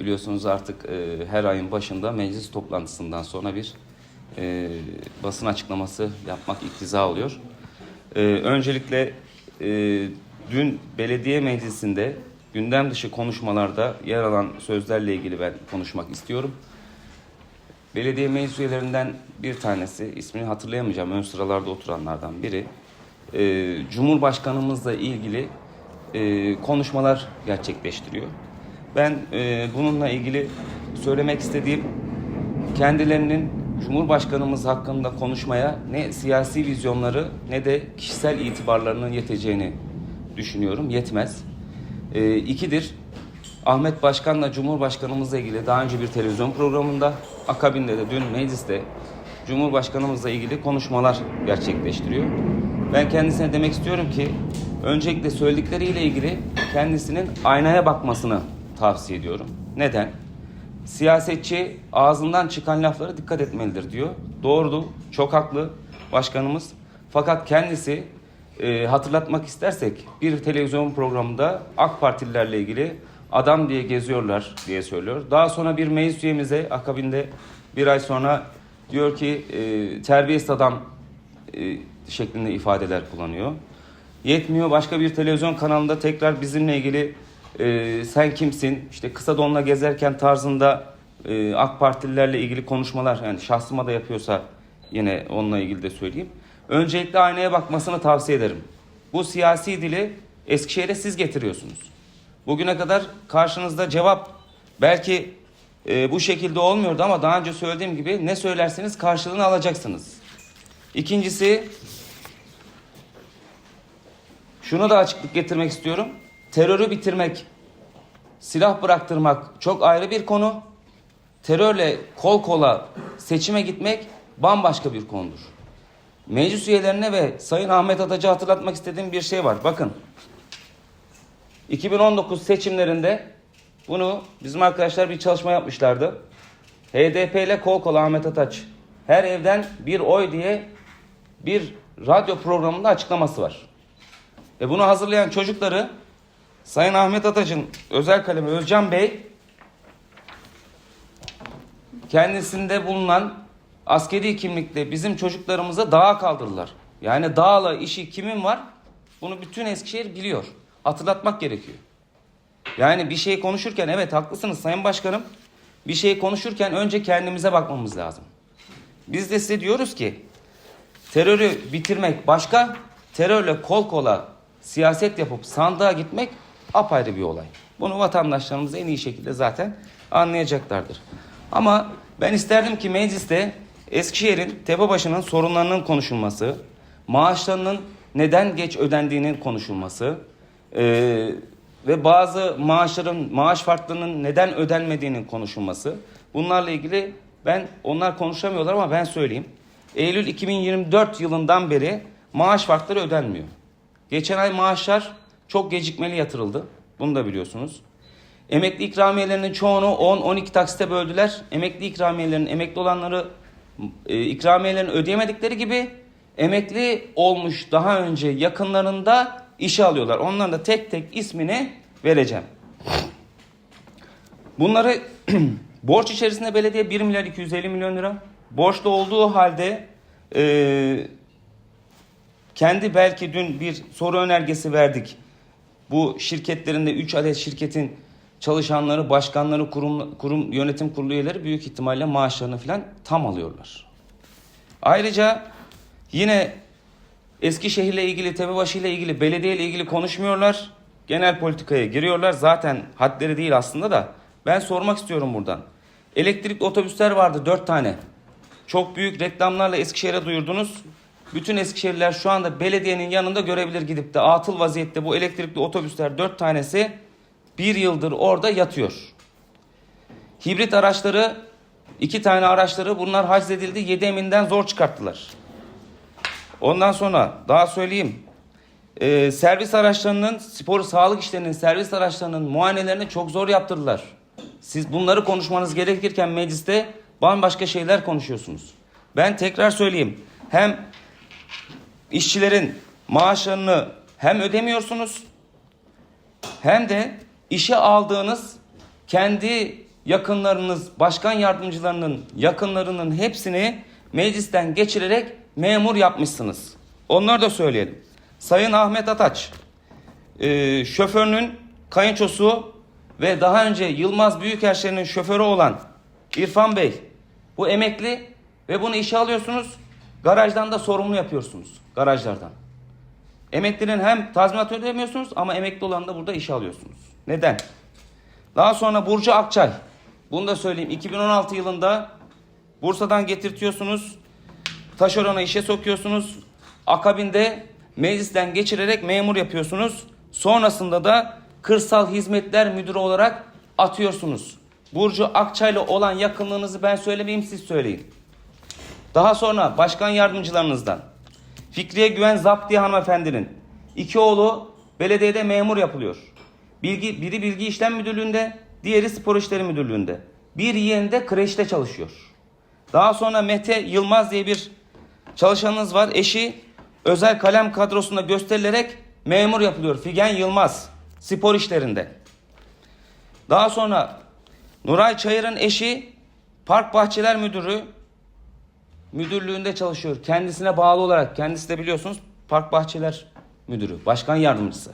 Biliyorsunuz artık e, her ayın başında meclis toplantısından sonra bir e, basın açıklaması yapmak iktiza oluyor. E, öncelikle e, dün belediye meclisinde gündem dışı konuşmalarda yer alan sözlerle ilgili ben konuşmak istiyorum. Belediye meclis üyelerinden bir tanesi, ismini hatırlayamayacağım, ön sıralarda oturanlardan biri, e, Cumhurbaşkanımızla ilgili e, konuşmalar gerçekleştiriyor. Ben e, bununla ilgili söylemek istediğim kendilerinin Cumhurbaşkanımız hakkında konuşmaya ne siyasi vizyonları ne de kişisel itibarlarının yeteceğini düşünüyorum. Yetmez. E, ikidir, Ahmet Başkan'la Cumhurbaşkanımızla ilgili daha önce bir televizyon programında, akabinde de dün mecliste Cumhurbaşkanımızla ilgili konuşmalar gerçekleştiriyor. Ben kendisine demek istiyorum ki öncelikle söyledikleriyle ilgili kendisinin aynaya bakmasını tavsiye ediyorum. Neden? Siyasetçi ağzından çıkan laflara dikkat etmelidir diyor. Doğrudur, çok haklı başkanımız. Fakat kendisi e, hatırlatmak istersek bir televizyon programında AK Partililerle ilgili adam diye geziyorlar diye söylüyor. Daha sonra bir meclis üyemize akabinde bir ay sonra diyor ki e, terbiyesiz adam e, şeklinde ifadeler kullanıyor. Yetmiyor başka bir televizyon kanalında tekrar bizimle ilgili e, sen kimsin işte kısa donla gezerken tarzında e, AK Partililerle ilgili konuşmalar yani şahsıma da yapıyorsa yine onunla ilgili de söyleyeyim. Öncelikle aynaya bakmasını tavsiye ederim. Bu siyasi dili Eskişehir'e siz getiriyorsunuz. Bugüne kadar karşınızda cevap belki e, bu şekilde olmuyordu ama daha önce söylediğim gibi ne söylerseniz karşılığını alacaksınız. İkincisi şunu da açıklık getirmek istiyorum. Terörü bitirmek, silah bıraktırmak çok ayrı bir konu. Terörle kol kola seçime gitmek bambaşka bir konudur. Meclis üyelerine ve Sayın Ahmet Atacı hatırlatmak istediğim bir şey var. Bakın 2019 seçimlerinde bunu bizim arkadaşlar bir çalışma yapmışlardı. HDP ile kol kola Ahmet Ataç her evden bir oy diye bir radyo programında açıklaması var. Ve bunu hazırlayan çocukları Sayın Ahmet Ataç'ın özel kalemi Özcan Bey kendisinde bulunan askeri kimlikle bizim çocuklarımıza dağa kaldırdılar. Yani dağla işi kimin var? Bunu bütün Eskişehir biliyor. Hatırlatmak gerekiyor. Yani bir şey konuşurken evet haklısınız Sayın Başkanım. Bir şey konuşurken önce kendimize bakmamız lazım. Biz de size diyoruz ki terörü bitirmek başka, terörle kol kola siyaset yapıp sandığa gitmek apayrı bir olay. Bunu vatandaşlarımız en iyi şekilde zaten anlayacaklardır. Ama ben isterdim ki mecliste Eskişehir'in Tepebaşı'nın sorunlarının konuşulması, maaşlarının neden geç ödendiğinin konuşulması eee, ve bazı maaşların maaş farklılığının neden ödenmediğinin konuşulması. Bunlarla ilgili ben onlar konuşamıyorlar ama ben söyleyeyim. Eylül 2024 yılından beri maaş farkları ödenmiyor. Geçen ay maaşlar çok gecikmeli yatırıldı. Bunu da biliyorsunuz. Emekli ikramiyelerinin çoğunu 10-12 taksite böldüler. Emekli ikramiyelerinin emekli olanları e, ikramiyelerini ödeyemedikleri gibi emekli olmuş daha önce yakınlarında işe alıyorlar. Onların da tek tek ismini vereceğim. Bunları borç içerisinde belediye 1 milyar 250 milyon lira. Borçlu olduğu halde e, kendi belki dün bir soru önergesi verdik. Bu şirketlerinde 3 adet şirketin çalışanları, başkanları, kurum, kurum yönetim kurulu üyeleri büyük ihtimalle maaşlarını falan tam alıyorlar. Ayrıca yine Eskişehir'le ilgili, Tepebaşı ile ilgili, belediye ile ilgili konuşmuyorlar. Genel politikaya giriyorlar. Zaten hadleri değil aslında da. Ben sormak istiyorum buradan. Elektrikli otobüsler vardı dört tane. Çok büyük reklamlarla Eskişehir'e duyurdunuz. Bütün Eskişehirliler şu anda belediyenin yanında görebilir gidip de atıl vaziyette bu elektrikli otobüsler dört tanesi bir yıldır orada yatıyor. Hibrit araçları iki tane araçları bunlar haczedildi. Yedi eminden zor çıkarttılar. Ondan sonra daha söyleyeyim. Ee, servis araçlarının spor sağlık işlerinin servis araçlarının muayenelerini çok zor yaptırdılar. Siz bunları konuşmanız gerekirken mecliste bambaşka şeyler konuşuyorsunuz. Ben tekrar söyleyeyim. Hem işçilerin maaşlarını hem ödemiyorsunuz hem de işe aldığınız kendi yakınlarınız, başkan yardımcılarının yakınlarının hepsini meclisten geçirerek memur yapmışsınız. Onları da söyleyelim. Sayın Ahmet Ataç, e, şoförünün kayınçosu ve daha önce Yılmaz Büyükerşen'in şoförü olan İrfan Bey bu emekli ve bunu işe alıyorsunuz. Garajdan da sorumlu yapıyorsunuz. Garajlardan. Emeklinin hem tazminat ödemiyorsunuz ama emekli olan da burada işe alıyorsunuz. Neden? Daha sonra Burcu Akçay. Bunu da söyleyeyim. 2016 yılında Bursa'dan getirtiyorsunuz. Taşerona işe sokuyorsunuz. Akabinde meclisten geçirerek memur yapıyorsunuz. Sonrasında da kırsal hizmetler müdürü olarak atıyorsunuz. Burcu Akçay'la olan yakınlığınızı ben söylemeyeyim siz söyleyin. Daha sonra başkan yardımcılarınızdan Fikriye Güven Zapti hanımefendinin iki oğlu belediyede memur yapılıyor. Bilgi, biri Bilgi İşlem Müdürlüğü'nde, diğeri Spor İşleri Müdürlüğü'nde. Bir yeğeni de kreşte çalışıyor. Daha sonra Mete Yılmaz diye bir çalışanınız var. Eşi özel kalem kadrosunda gösterilerek memur yapılıyor. Figen Yılmaz spor işlerinde. Daha sonra Nuray Çayır'ın eşi Park Bahçeler Müdürü müdürlüğünde çalışıyor. Kendisine bağlı olarak kendisi de biliyorsunuz Park Bahçeler Müdürü, Başkan Yardımcısı.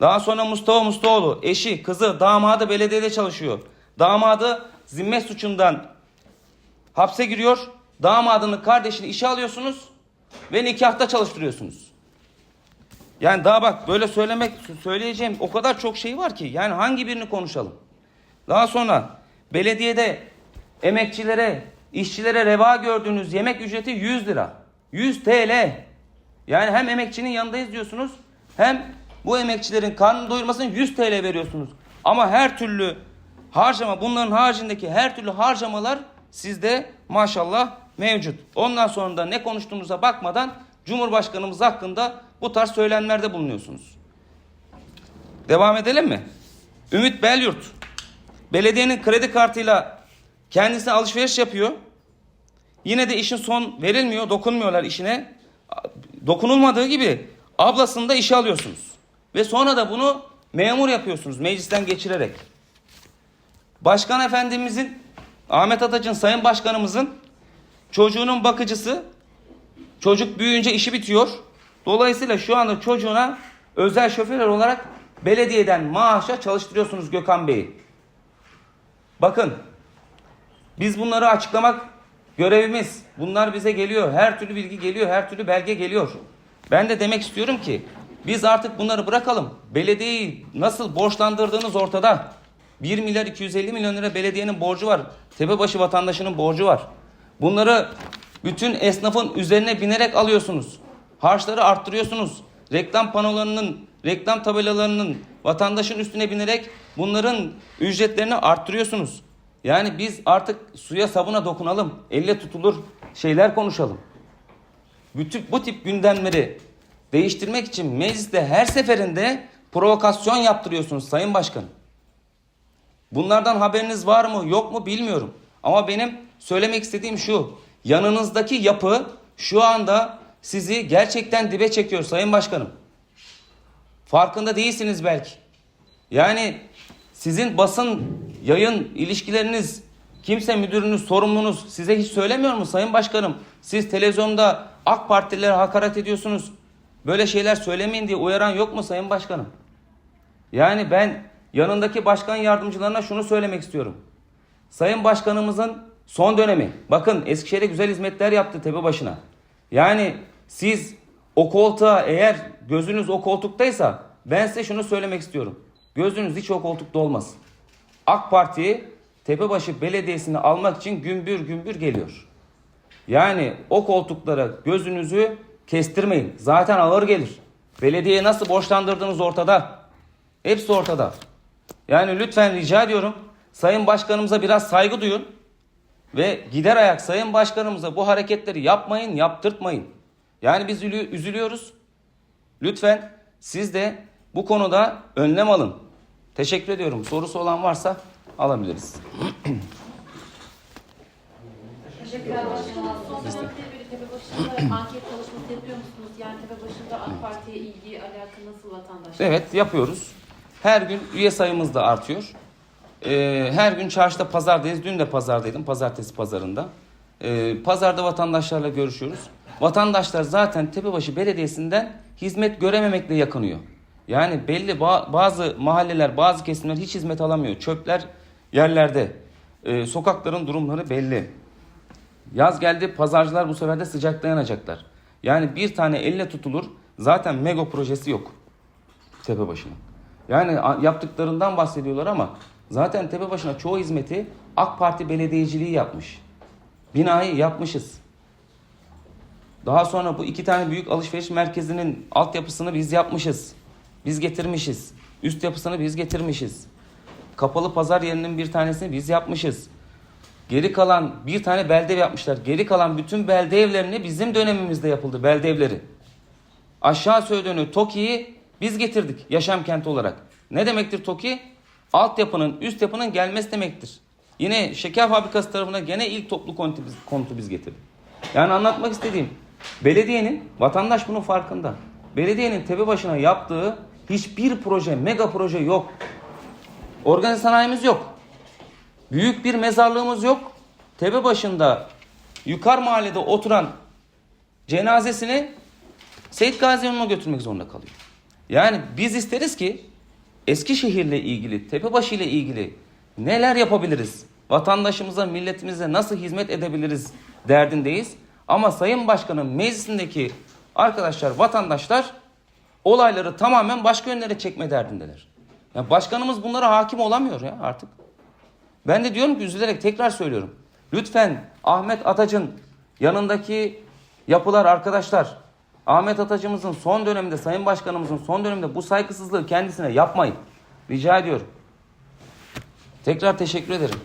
Daha sonra Mustafa Mustaoğlu eşi, kızı, damadı belediyede çalışıyor. Damadı zimmet suçundan hapse giriyor. Damadının kardeşini işe alıyorsunuz ve nikahta çalıştırıyorsunuz. Yani daha bak böyle söylemek söyleyeceğim o kadar çok şey var ki yani hangi birini konuşalım? Daha sonra belediyede emekçilere, işçilere reva gördüğünüz yemek ücreti 100 lira. 100 TL. Yani hem emekçinin yanındayız diyorsunuz hem bu emekçilerin karnını doyurmasını 100 TL veriyorsunuz. Ama her türlü harcama bunların haricindeki her türlü harcamalar sizde maşallah mevcut. Ondan sonra da ne konuştuğumuza bakmadan Cumhurbaşkanımız hakkında bu tarz söylemlerde bulunuyorsunuz. Devam edelim mi? Ümit Belyurt. Belediyenin kredi kartıyla kendisine alışveriş yapıyor. Yine de işin son verilmiyor, dokunmuyorlar işine. Dokunulmadığı gibi ablasını da işe alıyorsunuz. Ve sonra da bunu memur yapıyorsunuz meclisten geçirerek. Başkan efendimizin, Ahmet Ataç'ın, sayın başkanımızın çocuğunun bakıcısı, çocuk büyüyünce işi bitiyor. Dolayısıyla şu anda çocuğuna özel şoförler olarak belediyeden maaşa çalıştırıyorsunuz Gökhan Bey'i. Bakın biz bunları açıklamak görevimiz. Bunlar bize geliyor. Her türlü bilgi geliyor. Her türlü belge geliyor. Ben de demek istiyorum ki biz artık bunları bırakalım. Belediyeyi nasıl borçlandırdığınız ortada. 1 milyar 250 milyon lira belediyenin borcu var. Tepebaşı vatandaşının borcu var. Bunları bütün esnafın üzerine binerek alıyorsunuz. Harçları arttırıyorsunuz. Reklam panolarının, reklam tabelalarının vatandaşın üstüne binerek bunların ücretlerini arttırıyorsunuz. Yani biz artık suya sabuna dokunalım. Elle tutulur şeyler konuşalım. Bütün bu tip gündemleri değiştirmek için mecliste her seferinde provokasyon yaptırıyorsunuz Sayın Başkan. Bunlardan haberiniz var mı yok mu bilmiyorum. Ama benim söylemek istediğim şu. Yanınızdaki yapı şu anda sizi gerçekten dibe çekiyor Sayın Başkanım. Farkında değilsiniz belki. Yani sizin basın yayın ilişkileriniz kimse müdürünüz sorumlunuz size hiç söylemiyor mu Sayın Başkanım? Siz televizyonda AK Partililere hakaret ediyorsunuz. Böyle şeyler söylemeyin diye uyaran yok mu Sayın Başkanım? Yani ben yanındaki başkan yardımcılarına şunu söylemek istiyorum. Sayın Başkanımızın son dönemi. Bakın Eskişehir'e güzel hizmetler yaptı tepe başına. Yani siz o koltuğa eğer gözünüz o koltuktaysa ben size şunu söylemek istiyorum. Gözünüz hiç o koltukta olmaz. AK Parti Tepebaşı Belediyesi'ni almak için gümbür gümbür geliyor. Yani o koltuklara gözünüzü kestirmeyin. Zaten ağır gelir. Belediyeye nasıl borçlandırdığınız ortada. Hepsi ortada. Yani lütfen rica ediyorum. Sayın Başkanımıza biraz saygı duyun. Ve gider ayak Sayın Başkanımıza bu hareketleri yapmayın, yaptırtmayın. Yani biz üzülü- üzülüyoruz. Lütfen siz de bu konuda önlem alın. Teşekkür ediyorum. Sorusu olan varsa alabiliriz. Teşekkürler başkanım. Son dönemde bir Tepebaşı'nda anket çalışması yapıyor musunuz? Yani Tepebaşı'nda AK Parti'ye ilgi, alaka nasıl vatandaşlar? Evet yapıyoruz. Her gün üye sayımız da artıyor. Ee, her gün çarşıda pazardayız. Dün de pazardaydım. Pazartesi pazarında. Ee, pazarda vatandaşlarla görüşüyoruz. Vatandaşlar zaten Tepebaşı Belediyesi'nden hizmet görememekle yakınıyor. Yani belli ba- bazı mahalleler, bazı kesimler hiç hizmet alamıyor. Çöpler yerlerde. Ee, sokakların durumları belli. Yaz geldi pazarcılar bu sefer de sıcak dayanacaklar. Yani bir tane elle tutulur zaten mega projesi yok Tepebaşı'nın. Yani yaptıklarından bahsediyorlar ama zaten Tepebaşı'na çoğu hizmeti AK Parti belediyeciliği yapmış. Binayı yapmışız. Daha sonra bu iki tane büyük alışveriş merkezinin altyapısını biz yapmışız. Biz getirmişiz. Üst yapısını biz getirmişiz. Kapalı pazar yerinin bir tanesini biz yapmışız. Geri kalan bir tane belde yapmışlar. Geri kalan bütün belde evlerini bizim dönemimizde yapıldı belde evleri. Aşağı Söğüdönü, TOKİ'yi biz getirdik yaşam kenti olarak. Ne demektir TOKİ? Altyapının, üst yapının gelmesi demektir. Yine şeker fabrikası tarafına gene ilk toplu konutu biz, konutu biz getirdik. Yani anlatmak istediğim belediyenin, vatandaş bunun farkında. Belediyenin tepe başına yaptığı hiçbir proje, mega proje yok. Organize sanayimiz yok. Büyük bir mezarlığımız yok. Tepe başında yukarı mahallede oturan cenazesini Seyit Gazi Hanım'a götürmek zorunda kalıyor. Yani biz isteriz ki Eskişehir'le ilgili, Tepebaşı ile ilgili neler yapabiliriz? Vatandaşımıza, milletimize nasıl hizmet edebiliriz derdindeyiz. Ama Sayın Başkan'ın meclisindeki arkadaşlar, vatandaşlar olayları tamamen başka yönlere çekme derdindeler. Ya başkanımız bunlara hakim olamıyor ya artık. Ben de diyorum ki üzülerek tekrar söylüyorum. Lütfen Ahmet Atac'ın yanındaki yapılar arkadaşlar Ahmet Atacımızın son döneminde Sayın Başkanımızın son döneminde bu saygısızlığı kendisine yapmayın. Rica ediyorum. Tekrar teşekkür ederim.